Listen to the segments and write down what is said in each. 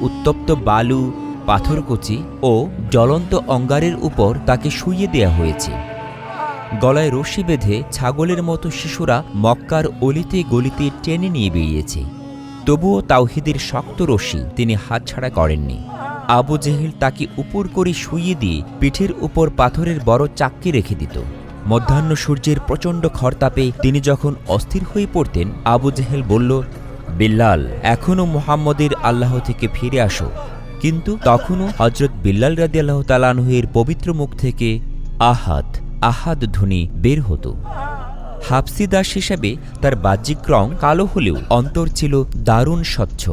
উত্তপ্ত বালু, পাথরকুচি ও জ্বলন্ত অঙ্গারের উপর তাকে শুইয়ে দেয়া হয়েছে। গলায় রশি বেঁধে ছাগলের মতো শিশুরা মক্কার অলিতে গলিতে টেনে নিয়ে বেরিয়েছে। তবুও তাওহিদের শক্ত রশি তিনি হাতছাড়া করেননি। আবু জেহেল তাকে উপর করে শুইয়ে দিয়ে পিঠের উপর পাথরের বড় চাক্কি রেখে দিত। মধ্যাহ্ন সূর্যের প্রচণ্ড খরতাপে তিনি যখন অস্থির হয়ে পড়তেন, আবু জেহেল বলল বিল্লাল এখনও মুহাম্মদের আল্লাহ থেকে ফিরে আসো। কিন্তু তখনও হজরত বিল্লাল রাদি আল্লাহ তালানহের পবিত্র মুখ থেকে আহাদ আহাদ ধ্বনি বের হতো। হাফসি দাস হিসেবে তার বাহ্যিক রং কালো হলেও অন্তর ছিল দারুণ স্বচ্ছ।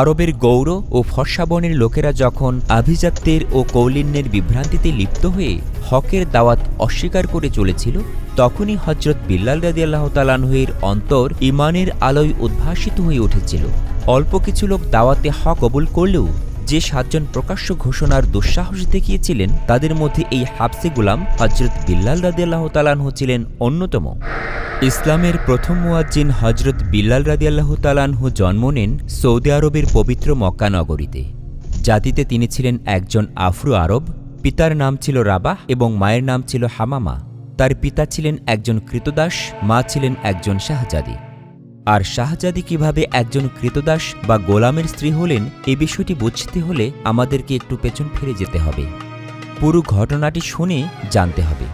আরবের গৌর ও ফর্সাবনের লোকেরা যখন আভিজাত্যের ও কৌলিন্যের বিভ্রান্তিতে লিপ্ত হয়ে হকের দাওয়াত অস্বীকার করে চলেছিল, তখনই হজরত বিল্লাল রাদি আল্লাহ তালানহের অন্তর ইমানের আলোয় উদ্ভাসিত হয়ে উঠেছিল। অল্প কিছু লোক দাওয়াতে হক কবুল করলেও যে সাতজন প্রকাশ্য ঘোষণার দুঃসাহস দেখিয়েছিলেন, তাদের মধ্যে এই হাফসে গুলাম হজরত বিল্লাল রাদি আল্লাহ তালানহ ছিলেন অন্যতম। ইসলামের প্রথম মুয়াজ্জিন হজরত বিল্লাল রাদি আল্লাহ তালানহু জন্ম নেন সৌদি আরবের পবিত্র মক্কা নগরীতে। জাতিতে তিনি ছিলেন একজন আফ্রো আরব, পিতার নাম ছিল রাবাহ এবং মায়ের নাম ছিল হামামা। তার পিতা ছিলেন একজন কৃতদাস, মা ছিলেন একজন শাহজাদি। আর শাহজাদি কীভাবে একজন কৃতদাস বা গোলামের স্ত্রী হলেন, এ বিষয়টি বুঝতে হলে আমাদেরকে একটু পেছন ফিরে যেতে হবে। পুরো ঘটনাটি শুনে জানতে হবে।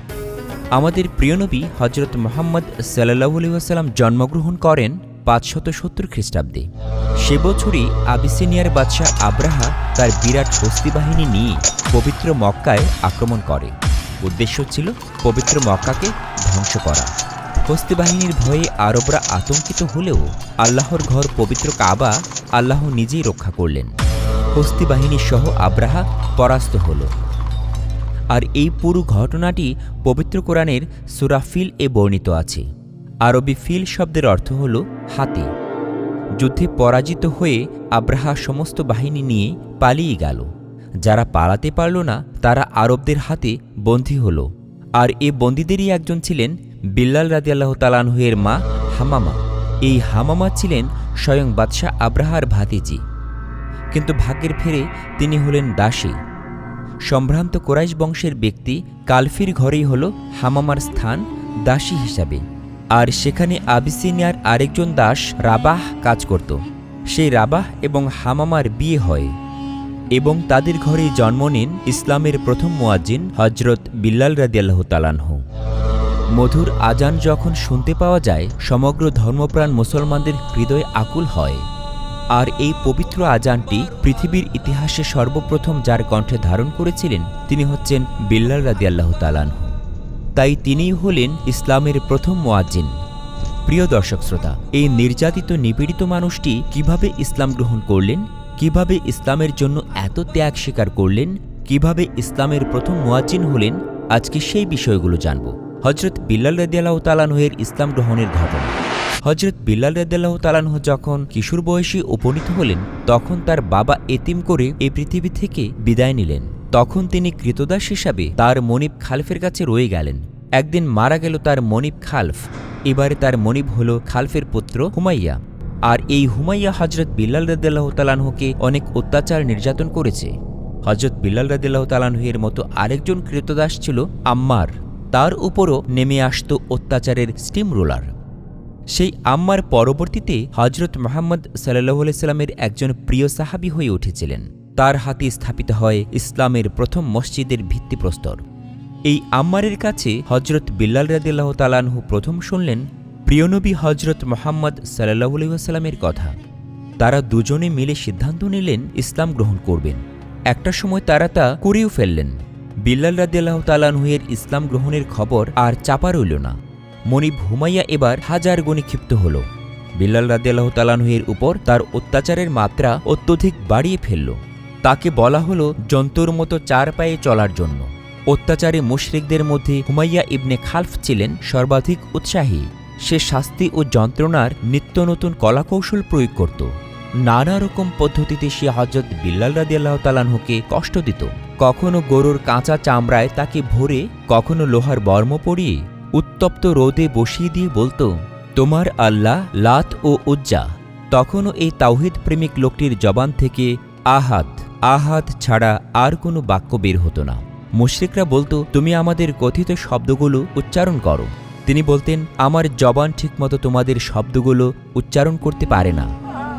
আমাদের প্রিয় নবী হজরত মোহাম্মদ সাল্লাহ আসাল্লাম জন্মগ্রহণ করেন পাঁচশত সত্তর খ্রিস্টাব্দে। সে বছরই আবিসিনিয়ার বাদশাহ আব্রাহা তার বিরাট হস্তি বাহিনী নিয়ে পবিত্র মক্কায় আক্রমণ করে। উদ্দেশ্য ছিল পবিত্র মক্কাকে ধ্বংস করা। হস্তি বাহিনীর ভয়ে আরবরা আতঙ্কিত হলেও আল্লাহর ঘর পবিত্র কাবা আল্লাহ নিজেই রক্ষা করলেন। হস্তি বাহিনী সহ আব্রাহা পরাস্ত হল। আর এই পুরো ঘটনাটি পবিত্র কোরআনের সুরা ফিল এ বর্ণিত আছে। আরবি ফিল শব্দের অর্থ হল হাতি। যুদ্ধে পরাজিত হয়ে আব্রাহা সমস্ত বাহিনী নিয়ে পালিয়ে গেল। যারা পালাতে পারল না, তারা আরবদের হাতে বন্দী হল। আর এ বন্দীদেরই একজন ছিলেন বিল্লাল রাদি আল্লাহ তালানহের মা হামামা। এই হামামা ছিলেন স্বয়ং বাদশাহ আব্রাহার ভাতিজি। কিন্তু ভাগ্যের ফেরে তিনি হলেন দাসী। সম্ভ্রান্ত কোরাইশ বংশের ব্যক্তি কালফির ঘরেই হল হামামার স্থান দাসী হিসাবে। আর সেখানে আবিসিনিয়ার আরেকজন দাস রাবাহ কাজ করত। সেই রাবাহ এবং হামামার বিয়ে হয়। এবং তাদের ঘরেই জন্ম নেন ইসলামের প্রথম মুয়াজ্জিন হজরত বিল্লাল রাদিয়াল্লাহ তালানহ মধুর আজান যখন শুনতে পাওয়া যায়, সমগ্র ধর্মপ্রাণ মুসলমানদের হৃদয় আকুল হয়। আর এই পবিত্র আজানটি পৃথিবীর ইতিহাসে সর্বপ্রথম যার কণ্ঠে ধারণ করেছিলেন, তিনি হচ্ছেন বিল্লাল রাদিয়াল্লাহ তালানহ তাই তিনিই হলেন ইসলামের প্রথম মোয়াজ্জিন। প্রিয় দর্শক শ্রোতা, এই নির্যাতিত, নিপীড়িত মানুষটি কীভাবে ইসলাম গ্রহণ করলেন? কীভাবে ইসলামের জন্য এত ত্যাগ স্বীকার করলেন? কীভাবে ইসলামের প্রথম মোয়াজ্জিন হলেন? আজকে সেই বিষয়গুলো জানব। হজরত বিল্লাল রাদিয়াল্লাহ তালানহের ইসলাম গ্রহণের ঘটনা। হজরত বিল্লাল রাদিয়াল্লাহ তালানহ যখন কিশোর বয়সী উপনীত হলেন, তখন তার বাবা এতিম করে এই পৃথিবী থেকে বিদায় নিলেন। তখন তিনি কৃতদাস হিসাবে তার মনিব খালফের কাছে রয়ে গেলেন। একদিন মারা গেল তার মনিব খালফ। এবারে তার মনিব হল খালফের পুত্র হুমাইয়া। আর এই হুমাইয়া হজরত বিল্লাল রাদিয়াল্লাহ তালানহকে অনেক অত্যাচার নির্যাতন করেছে। হজরত বিল্লাল রাদিয়াল্লাহ তালানহের মতো আরেকজন কৃতদাস ছিল আম্মার। তার উপরও নেমে আসত অত্যাচারের স্টিম রোলার। সেই আম্মার পরবর্তীতে হজরত মোহাম্মদ সাল্লাহ সাল্লামের একজন প্রিয় সাহাবি হয়ে উঠেছিলেন। তার হাতে স্থাপিত হয় ইসলামের প্রথম মসজিদের ভিত্তিপ্রস্তর। এই আম্মারের কাছে হজরত বিল্লাল রাদিল্লাহ তালানহু প্রথম শুনলেন প্রিয়নবী হজরত মোহাম্মদ সাল্লাহ সাল্লামের কথা। তারা দুজনে মিলে সিদ্ধান্ত নিলেন ইসলাম গ্রহণ করবেন। একটা সময় তারা তা করেও ফেললেন। বিল্লাল রাদিল্লাহ তালানহুয়ের ইসলাম গ্রহণের খবর আর চাপা রইল না। মনিব হুমাইয়া এবার হাজার গণি ক্ষিপ্ত হল। বিল্লাল রাদিয়াল্লাহ তালানহুয়ের উপর তার অত্যাচারের মাত্রা অত্যধিক বাড়িয়ে ফেলল। তাকে বলা হলো জন্তুর মতো চার পায়ে চলার জন্য। অত্যাচারে মুশরিকদের মধ্যে হুমাইয়া ইবনে খালফ ছিলেন সর্বাধিক উৎসাহী। সে শাস্তি ও যন্ত্রণার নিত্য নতুন কলাকৌশল প্রয়োগ করত। নানা রকম পদ্ধতিতে সে হজরত বিল্লাল রাদিয়াল্লাহ তালানহুকে কষ্ট দিত। কখনো গরুর কাঁচা চামড়ায় তাকে ভরে, কখনো লোহার বর্ম পরিয়ে উত্তপ্ত রোদে বসিয়ে দিয়ে বলতো, তোমার আল্লাহ লাত ও উজ্জা। তখনও এই তাওহিদ প্রেমিক লোকটির জবান থেকে আহাদ আহাদ ছাড়া আর কোনো বাক্য বের হতো না। মুশরিকরা বলতো, তুমি আমাদের কথিত শব্দগুলো উচ্চারণ করো। তিনি বলতেন, আমার জবান ঠিকমতো তোমাদের শব্দগুলো উচ্চারণ করতে পারে না।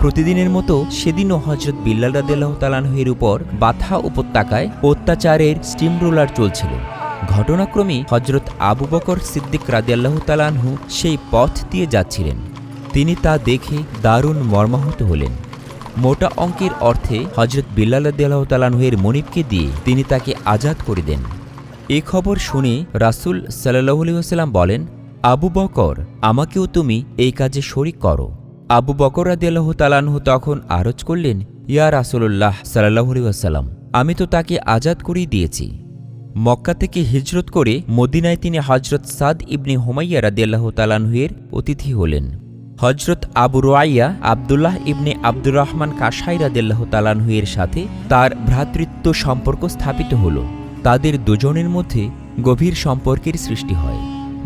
প্রতিদিনের মতো সেদিনও হজরত বিল্লাল তালানহের উপর বাথা উপত্যকায় অত্যাচারের স্টিম রোলার চলছিল। ঘটনাক্রমে হজরত আবু বকর সিদ্দিক রাদিয়াল্লাহ তালানহু সেই পথ দিয়ে যাচ্ছিলেন। তিনি তা দেখে দারুণ মর্মাহত হলেন। মোটা অঙ্কের অর্থে হজরত রাদিয়াল্লাহ তালানহের মনিবকে দিয়ে তিনি তাকে আজাদ করে দেন। এ খবর শুনে রাসুল সাল্লাহ আলিয়াল্লাম বলেন, আবু বকর, আমাকেও তুমি এই কাজে শরিক করো। আবু বকর রাদিয়াল্লাহ তখন আরজ করলেন, ইয়া রাসুল্লাহ সাল্লাহ আলিয়াল্লাম আমি তো তাকে আজাদ করেই দিয়েছি। মক্কা থেকে হিজরত করে মদিনায় তিনি হজরত সাদ ইবনে হুমাইয়া রাদিয়াল্লাহ তালানহুয়ের অতিথি হলেন। হজরত আবু রোয়াইয়া, আবদুল্লাহ ইবনে আব্দুর রহমান কাসাই রাদিয়াল্লাহ তালানহুয়ের সাথে তার ভ্রাতৃত্ব সম্পর্ক স্থাপিত হল। তাদের দুজনের মধ্যে গভীর সম্পর্কের সৃষ্টি হয়।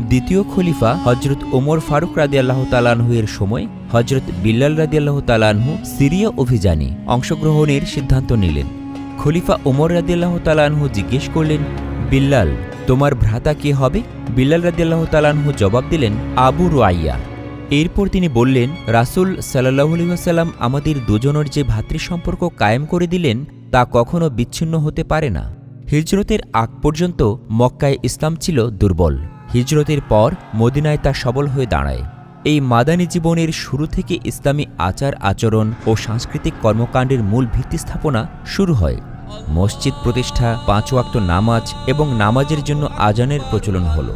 দ্বিতীয় খলিফা হজরত ওমর ফারুক রাদিয়াল্লাহ তালানহুয়ের সময় হজরত বিল্লাল রাদিয়াল্লাহ তালানহু সিরিয়া অভিযানে অংশগ্রহণের সিদ্ধান্ত নিলেন। খলিফা ওমর রাদিয়াল্লাহ তালানহু জিজ্ঞেস করলেন, বিল্লাল, তোমার ভ্রাতা কে হবে? বিল্লাল রাদিয়াল্লাহ তালানহু জবাব দিলেন, আবু রোয়াইয়া। এরপর তিনি বললেন, রাসুল সাল্লাহ আমাদের দুজনের যে ভাতৃ সম্পর্ক কায়েম করে দিলেন, তা কখনো বিচ্ছিন্ন হতে পারে না। হিজরতের আগ পর্যন্ত মক্কায় ইসলাম ছিল দুর্বল। হিজরতের পর মদিনায় তা সবল হয়ে দাঁড়ায়। এই মাদানী জীবনের শুরু থেকে ইসলামী আচার আচরণ ও সাংস্কৃতিক কর্মকাণ্ডের মূল ভিত্তি স্থাপনা শুরু হয়। মসজিদ প্রতিষ্ঠা, পাঁচ ওয়াক্ত নামাজ এবং নামাজের জন্য আজানের প্রচলন হল।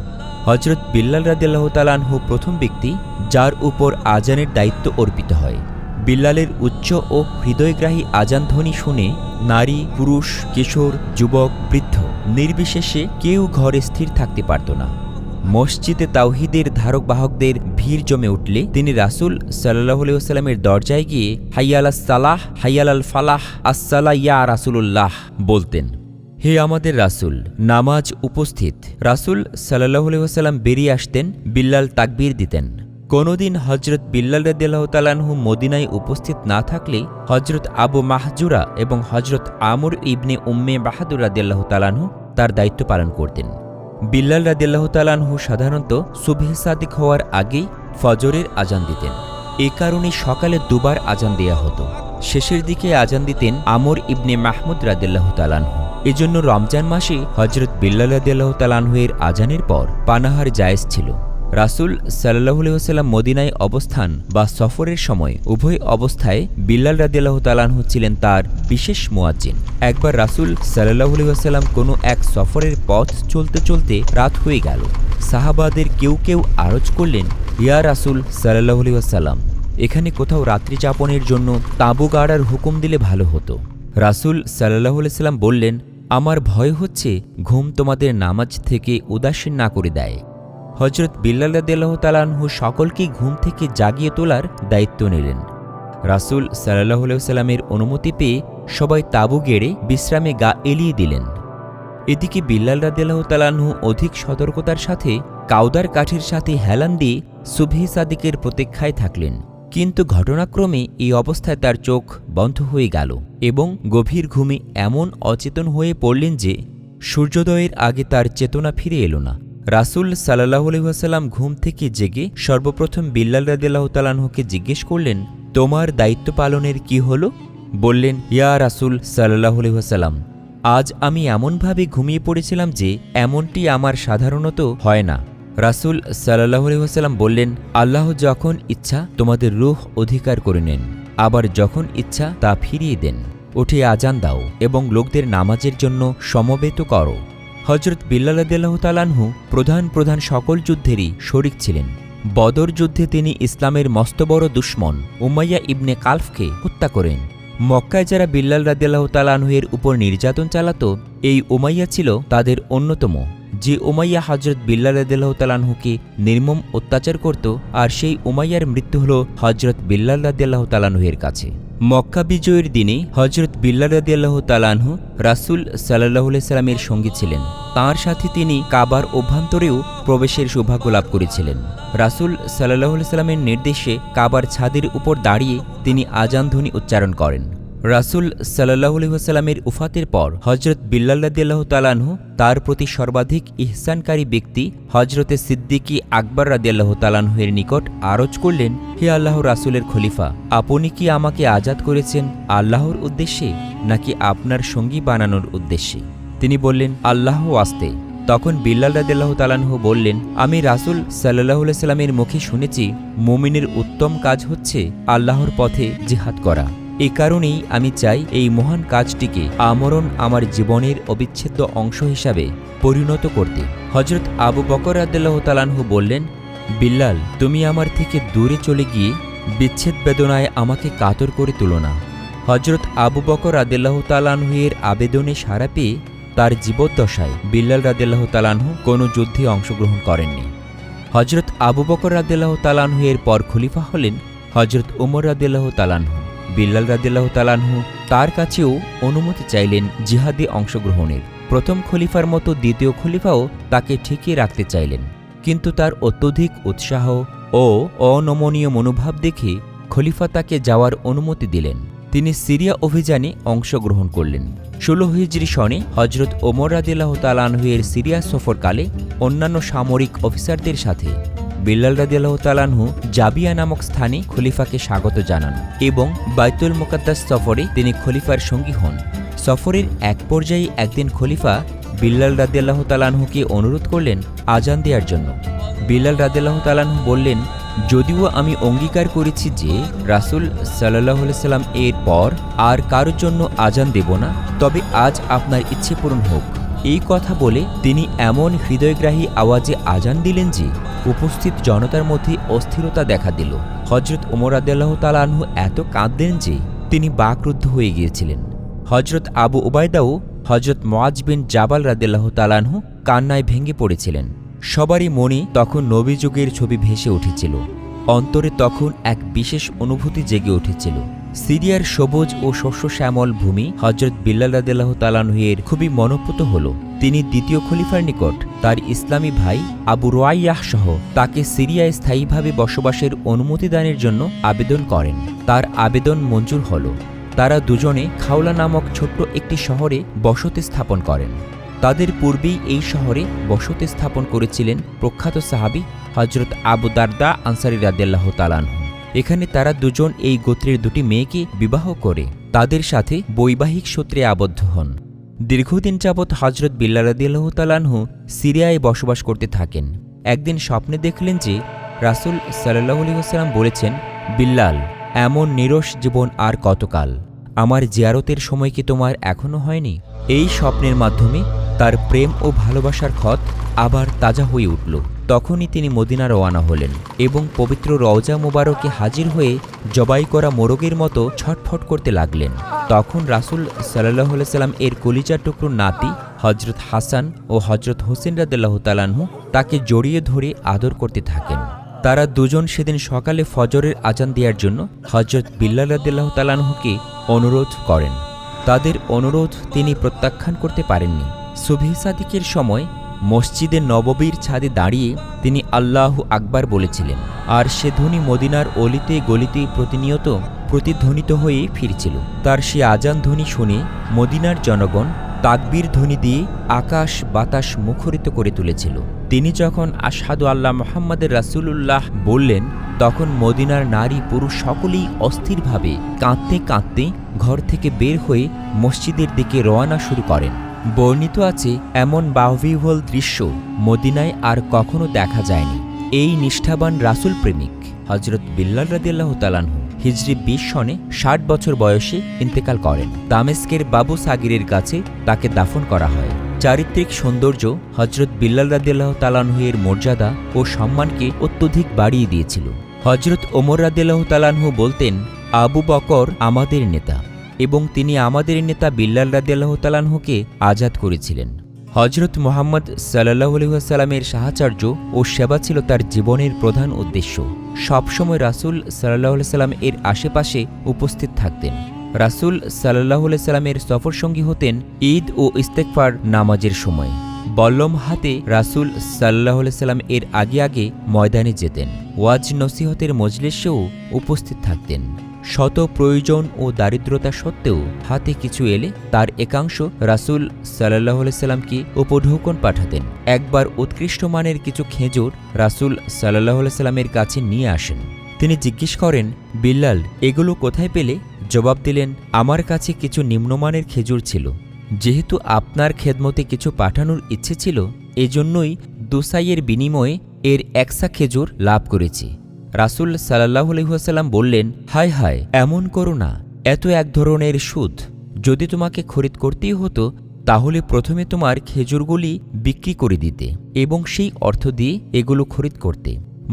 হজরত বিল্লাল রাদিল্লাহ তালানহু প্রথম ব্যক্তি, যার উপর আজানের দায়িত্ব অর্পিত হয়। বিল্লালের উচ্চ ও হৃদয়গ্রাহী আজান ধ্বনি শুনে নারী, পুরুষ, কিশোর, যুবক, বৃদ্ধ নির্বিশেষে কেউ ঘরে স্থির থাকতে পারত না। মসজিদে তাওহিদের ধারক বাহকদের ভিড় জমে উঠলে তিনি রাসুল সাল্লাহ সাল্লামের দরজায় গিয়ে হাইয়াল সালাহ হাইয়াল আল ফালাহ আসসালা ইয়া রাসুলুল্লাহ বলতেন, হে আমাদের রাসুল, নামাজ উপস্থিত। রাসুল সাল্লাহ সাল্লাম বেরিয়ে আসতেন, বিল্লাল তাকবির দিতেন। কোনোদিন হজরত বিল্লাল রদিয়াল্লাহ তালানহু মদিনায় উপস্থিত না থাকলে হজরত আবু মাহজুরা এবং হজরত আমর ইবনে উম্মে বাহাদুর রাদিয়াল্লাহ তালানহু তার দায়িত্ব পালন করতেন। বিল্লাল রাদিল্লাহ তালানহু সাধারণত সুবহে সাদিক হওয়ার আগেই ফজরের আজান দিতেন। এ কারণে সকালে দুবার আজান দেয়া হতো। শেষের দিকে আজান দিতেন আমর ইবনে মাহমুদ রাদিল্লাহ তালানহু এজন্য রমজান মাসে হজরত বিল্লাল রাদিল্লাহ তালানহু এর আজানের পর পানাহার জায়েজ ছিল। রাসুল সাল্লাহসাল্লাম মদিনায় অবস্থান বা সফরের সময় উভয় অবস্থায় বিল্লাল রাদিয়াল্লাহ তালানহু ছিলেন তার বিশেষ মোয়াজ্জিন। একবার রাসুল সাল্লাহসাল্লাম কোনো এক সফরের পথ চলতে চলতে রাত হয়ে গেল। সাহাবাদের কেউ কেউ আরজ করলেন, ইয়া রাসুল সাল্লাহসাল্লাম এখানে কোথাও রাত্রি যাপনের জন্য তাঁবু গাড়ার হুকুম দিলে ভালো হতো। রাসুল সাল্লাহ সাল্লাম বললেন, আমার ভয় হচ্ছে ঘুম তোমাদের নামাজ থেকে উদাসীন না করে দেয়। হজরত বিল্লাল তালানহু সকলকেই ঘুম থেকে জাগিয়ে তোলার দায়িত্ব নিলেন। রাসুল সাল্লাহ সাল্লামের অনুমতি পেয়ে সবাই তাঁবু গেড়ে বিশ্রামে গা এলিয়ে দিলেন। এদিকে বিল্লাল রাদিয়াল্লাহ তালানহু অধিক সতর্কতার সাথে কাউদার কাঠের সাথে হেলান দিয়ে সুবহি সাদিকের প্রতীক্ষায় থাকলেন। কিন্তু ঘটনাক্রমে এই অবস্থায় তার চোখ বন্ধ হয়ে গেল এবং গভীর ঘুমে এমন অচেতন হয়ে পড়লেন যে সূর্যোদয়ের আগে তার চেতনা ফিরে এলো না। রাসুল সাল্লাহ আলহিহাসাল্লাম ঘুম থেকে জেগে সর্বপ্রথম বিল্লাল রাদিল্লাহ তালানহুকে জিজ্ঞেস করলেন, তোমার দায়িত্ব পালনের কি হল? বললেন, ইয়া রাসুল সাল্লাহ আলহিহাসাল্লাম আজ আমি এমনভাবে ঘুমিয়ে পড়েছিলাম যে এমনটি আমার সাধারণত হয় না। রাসুল সাল্লাহ আলহিহাসাল্লাম বললেন, আল্লাহ যখন ইচ্ছা তোমাদের রুহ অধিকার করে নেন, আবার যখন ইচ্ছা তা ফিরিয়ে দেন। উঠে আজান দাও এবং লোকদের নামাজের জন্য সমবেত করো। হজরত বিল্লাল্লাহ তালানহু প্রধান প্রধান সকল যুদ্ধেরই শরিক ছিলেন। বদর যুদ্ধে তিনি ইসলামের মস্ত বড় দুশ্মন উমাইয়া ইবনে কালফকে হত্যা করেন। মক্কায় যারা বিল্লাল রাদিয়াল্লাহ তালানহুয়ের উপর নির্যাতন চালাত, এই উমাইয়া ছিল তাদের অন্যতম। যে উমাইয়া হজরত বিল্লাল রাদিয়াল্লাহ তালানহুকে নির্মম অত্যাচার করত, আর সেই উমাইয়ার মৃত্যু হল হজরত বিল্লাল রাদিয়াল্লাহ তালানহুয়ের কাছে। মক্কা বিজয়ের দিনে হজরত বিল্লা রাদিয়াল্লাহ তালানহু রাসুল সাল্লাহ সাল্লামের সঙ্গী ছিলেন। তার সাথে তিনি কাবার অভ্যন্তরেও প্রবেশের সৌভাগ্য লাভ করেছিলেন। রাসুল সাল্লাহ সাল্লামের নির্দেশে কাবার ছাদের উপর দাঁড়িয়ে তিনি আজানধ্বনি উচ্চারণ করেন। রাসুল সাল্লাহ আলহিহাস্লামের উফাতের পর হজরত বিল্লাল্লাহ তালানহু তার প্রতি সর্বাধিক ইহসানকারী ব্যক্তি হজরতে সিদ্দিকী আকবর রাদিয়াল্লাহ তালানহুয়ের নিকট আরজ করলেন, হে আল্লাহ রাসুলের খলিফা, আপনি কি আমাকে আজাদ করেছেন আল্লাহর উদ্দেশ্যে নাকি আপনার সঙ্গী বানানোর উদ্দেশ্যে? তিনি বললেন আল্লাহ আস্তে। তখন বিল্লাল রাদিল্লাহ তালানহু বললেন, আমি রাসুল সাল্লাহ সাল্লামের মুখে শুনেছি, মুমিনের উত্তম কাজ হচ্ছে আল্লাহর পথে জিহাদ করা। এ কারণেই আমি চাই এই মহান কাজটিকে আমরণ আমার জীবনের অবিচ্ছেদ্য অংশ হিসাবে পরিণত করতে। হজরত আবু বকর রাদিল্লাহ তালানহু বললেন, বিল্লাল, তুমি আমার থেকে দূরে চলে গিয়ে বিচ্ছেদ বেদনায় আমাকে কাতর করে তুলো না। হজরত আবু বকর রাদিল্লাহ তালানহুয়ের আবেদনে সাড়া পেয়ে তার জীবদ্দশায় বিল্লাল রাদিল্লাহ তালানহু কোনো যুদ্ধে অংশগ্রহণ করেননি। হজরত আবু বকর রাদিল্লাহ এর পর খলিফা হলেন হজরত উমর রাদিল্লাহ তালানহু বিল্লাল রাদিল্লাহ তালানহু তার কাছেও অনুমতি চাইলেন জিহাদে অংশগ্রহণের। প্রথম খলিফার মতো দ্বিতীয় খলিফাও তাকে ঠিকই রাখতে চাইলেন। কিন্তু তার অত্যধিক উৎসাহ ও অনমনীয় মনোভাব দেখে খলিফা তাকে যাওয়ার অনুমতি দিলেন। তিনি সিরিয়া অভিযানে অংশগ্রহণ করলেন। ষোলো হিজরি সনে হজরত ওমর রাদিল্লাহ তালানহুয়ের সিরিয়া সফরকালে অন্যান্য সামরিক অফিসারদের সাথে বিল্লাল রাদিয়াল্লাহ তালানহু জাবিয়া নামক স্থানে খলিফাকে স্বাগত জানান এবং বাইতুল মোকাদ্দাস সফরে তিনি খলিফার সঙ্গী হন। সফরের এক পর্যায়ে একদিন খলিফা বিল্লাল রাদিয়াল্লাহ তালানহুকে অনুরোধ করলেন আজান দেওয়ার জন্য। বিল্লাল রাদিয়াল্লাহ তালানহু বললেন, যদিও আমি অঙ্গীকার করেছি যে রাসুল সাল্লাহ সাল্লাম এর পর আর কারোর জন্য আজান দেব না, তবে আজ আপনার ইচ্ছে পূরণ হোক। এই কথা বলে তিনি এমন হৃদয়গ্রাহী আওয়াজে আজান দিলেন যে উপস্থিত জনতার মধ্যে অস্থিরতা দেখা দিল। হজরত ওমর আদাল্লাহ তালাহু এত কাঁদলেন যে তিনি বাকরুদ্ধ হয়ে গিয়েছিলেন। হজরত আবু ওবায়দাও হজরত মোয়াজ বিন জাবাল রাদিল্লাহ তালানহু কান্নায় ভেঙে পড়েছিলেন। সবারই মনে তখন নবী যুগের ছবি ভেসে উঠেছিল। অন্তরে তখন এক বিশেষ অনুভূতি জেগে উঠেছিল। সিরিয়ার সবুজ ও শস্য শ্যামল ভূমি হজরত বিল্লাল রাদিল্লাহ তালানহুয়ের খুবই মনোপুত হল। তিনি দ্বিতীয় খলিফার নিকট তার ইসলামী ভাই আবু রোয়াইয়াহ সহ তাকে সিরিয়ায় স্থায়ীভাবে বসবাসের অনুমতি দানের জন্য আবেদন করেন। তার আবেদন মঞ্জুর হল। তারা দুজনে খাওলা নামক ছোট্ট একটি শহরে বসতি স্থাপন করেন। তাদের পূর্বেই এই শহরে বসতি স্থাপন করেছিলেন প্রখ্যাত সাহাবি হজরত আবু দারদা আনসারি রাদিয়াল্লাহ তালানহু এখানে তারা দুজন এই গোত্রের দুটি মেয়েকে বিবাহ করে, তাদের সাথে বৈবাহিক সূত্রে আবদ্ধ হন। দীর্ঘদিন যাবৎ হজরত বিল্লা রাদিয়াল্লাহ তালানহু সিরিয়ায় বসবাস করতে থাকেন। একদিন স্বপ্নে দেখলেন যে রাসুল সাল্লাহ আলহিহাস্লাম বলেছেন, বিল্লাল, এমন নিরস জীবন আর কতকাল? আমার জিয়ারতের সময় কি তোমার এখনও হয়নি? এই স্বপ্নের মাধ্যমে তার প্রেম ও ভালোবাসার ক্ষত আবার তাজা হয়ে উঠল। তখনই তিনি মদিনা রওয়ানা হলেন এবং পবিত্র রওজা মোবারকে হাজির হয়ে জবাই করা মোরগের মতো ছটফট করতে লাগলেন। তখন রাসুল সাল্লাহ সাল্লাম এর কলিজার টুকরো নাতি হজরত হাসান ও হজরত হোসেন রাদিল্লাহ তালানহু তাকে জড়িয়ে ধরে আদর করতে থাকেন। তারা দুজন সেদিন সকালে ফজরের আজান দেওয়ার জন্য হজরত বিল্লা তালানহুকে অনুরোধ করেন। তাদের অনুরোধ তিনি প্রত্যাখ্যান করতে পারেননি। সুবহি সাদিকের সময় মসজিদে নববীর ছাদে দাঁড়িয়ে তিনি আল্লাহ আকবার বলেছিলেন, আর সে ধ্বনি মদিনার অলিতে গলিতে প্রতিনিয়ত প্রতিধ্বনিত হয়ে ফিরছিল। তার সে আজান ধ্বনি শুনে মদিনার জনগণ তাকবীর ধ্বনি দিয়ে আকাশ বাতাস মুখরিত করে তুলেছিল। তিনি যখন আসাদু আল্লাহ মোহাম্মদের রাসুলুল্লাহ বললেন, তখন মদিনার নারী পুরুষ সকলেই অস্থিরভাবে কাঁদতে কাঁদতে ঘর থেকে বের হয়ে মসজিদের দিকে রওনা শুরু করেন। বর্ণিত আছে এমন বাহবিহল দৃশ্য মদিনায় আর কখনো দেখা যায়নি। এই নিষ্ঠাবান রাসুল প্রেমিক হজরত বিল্লাল রাদিল্লাহ তালানহু হিজরি বিশ সনে ষাট বছর বয়সে ইন্তেকাল করেন। দামেস্কের বাবু সাগিরের কাছে তাকে দাফন করা হয়। চারিত্রিক সৌন্দর্য হজরত বিল্লাল রাদিল্লাহ তালানহুয়ের মর্যাদা ও সম্মানকে অত্যধিক বাড়িয়ে দিয়েছিল। হজরত ওমর রাদিল্লাহ তালানহু বলতেন, আবু বকর আমাদের নেতা। এবং তিনি আমাদের নেতা বিল্লাল রাদিয়াল্লাহ আজাদ করেছিলেন। হজরত মোহাম্মদ সাল্লাহ আলহিহাস্লামের সাহাচার্য ও সেবা ছিল তার জীবনের প্রধান উদ্দেশ্য। সবসময় রাসুল সাল্লাহ সাল্লাম এর আশেপাশে উপস্থিত থাকতেন। রাসুল সাল্লাহ সাল্লামের সফরসঙ্গী হতেন ঈদ ও ইস্তেকফার নামাজের সময়। বল্লম হাতে রাসুল সাল্লাহ সাল্লাম এর আগে আগে ময়দানে যেতেন। ওয়াজ নসিহতের মজলিসেও উপস্থিত থাকতেন। শত প্রয়োজন ও দারিদ্রতা সত্ত্বেও হাতে কিছু এলে তার একাংশ রাসূল সাল্লাহ সাল্লামকে উপঢৌকন পাঠাতেন। একবার উৎকৃষ্ট মানের কিছু খেজুর রাসূল সাল্লাহ সাল্লামের কাছে নিয়ে আসেন। তিনি জিজ্ঞেস করেন, বিল্লাল, এগুলো কোথায় পেলে? জবাব দিলেন, আমার কাছে কিছু নিম্নমানের খেজুর ছিল। যেহেতু আপনার খেদমতে কিছু পাঠানোর ইচ্ছে ছিল, এজন্যই দুসাইয়ের বিনিময়ে এর একসা খেজুর লাভ করেছি। রাসুল সাল্লাহ আলহিহাসাল্লাম বললেন, হায় হায়, এমন করো না, এত এক ধরনের সুদ যদি তোমাকে খরিদ করতেই হতো, তাহলে প্রথমে তোমার খেজুরগুলি বিক্রি করে দিতে এবং সেই অর্থ দিয়ে এগুলো খরিদ করতে।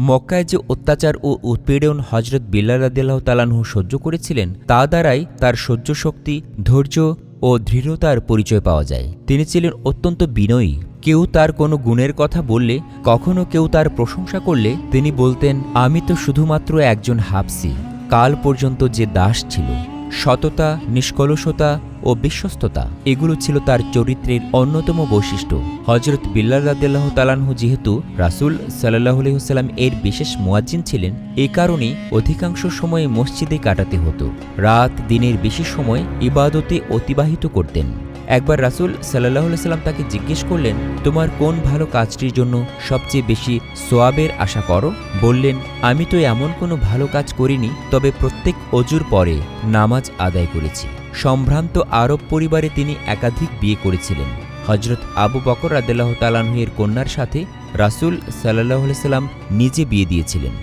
মক্কায় যে অত্যাচার ও উৎপীড়ন হজরত বিল্লাহ রাদিল্লাহ তালানহু সহ্য করেছিলেন, তা দ্বারাই তার সহ্য শক্তি ধৈর্য ও দৃঢ়তার পরিচয় পাওয়া যায়। তিনি ছিলেন অত্যন্ত বিনয়ী। কেউ তার কোনো গুণের কথা বললে, কখনো কেউ তার প্রশংসা করলে, তিনি বলতেন, আমি তো শুধুমাত্র একজন হাফসি। কাল পর্যন্ত যে দাস ছিল সততা, নিষ্কলসতা ও বিশ্বস্ততা, এগুলো ছিল তার চরিত্রের অন্যতম বৈশিষ্ট্য। হজরত বিল্লাহ রাদিল্লাহ তালানহু যেহেতু রাসুল সাল্লাহ আলহিহসাল্লাম এর বিশেষ মোয়াজ্জিন ছিলেন, এ কারণেই অধিকাংশ সময়ে মসজিদে কাটাতে হতো। রাত, দিনের বেশি সময় ইবাদতে অতিবাহিত করতেন। একবার রাসুল সাল্লাহ সাল্লাম তাকে জিজ্ঞেস করলেন, তোমার কোন ভালো কাজটির জন্য সবচেয়ে বেশি সোয়াবের আশা করো? বললেন, আমি তো এমন কোনো ভালো কাজ করিনি, তবে প্রত্যেক অজুর পরে নামাজ আদায় করেছি। সম্ভ্রান্ত আরব পরিবারে তিনি একাধিক বিয়ে করেছিলেন। হজরত আবু বকর রাদেলাহ তালানহের কন্যার সাথে রাসুল সাল্লাহ সাল্লাম নিজে বিয়ে দিয়েছিলেন।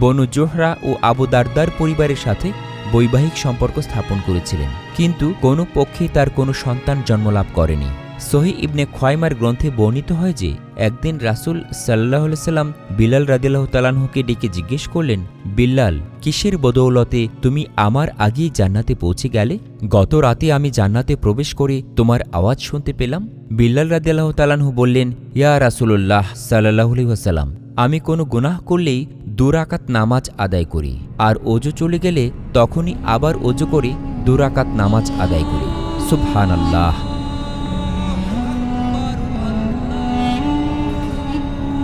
বনু জোহরা ও আবু দারদার পরিবারের সাথে বৈবাহিক সম্পর্ক স্থাপন করেছিলেন। কিন্তু কোনো পক্ষেই তার কোনো সন্তান জন্মলাভ করেনি। সহি ইবনে খয়মার গ্রন্থে বর্ণিত হয় যে, একদিন রাসুল সাল্লাহ সাল্লাম বিলাল রাদিল্লাহ তালানহুকে ডেকে জিজ্ঞেস করলেন বিল্লাল কিসের বদৌলতে তুমি আমার আগেই জান্নাতে পৌঁছে গেলে? গত রাতে আমি জান্নাতে প্রবেশ করে তোমার আওয়াজ শুনতে পেলাম? বিল্লাল রাদিল্লাহ তালানহু বললেন, ইয়া রাসুল্লাহ সাল্লাহ ওয়াসাল্লাম, আমি কোনো গুনাহ করলেই দুরাকাত নামাজ আদায় করি, আর অজু চলে গেলে তখনই আবার অজু করে দুরাকাত নামাজ আদায় করি। সুবহান আল্লাহ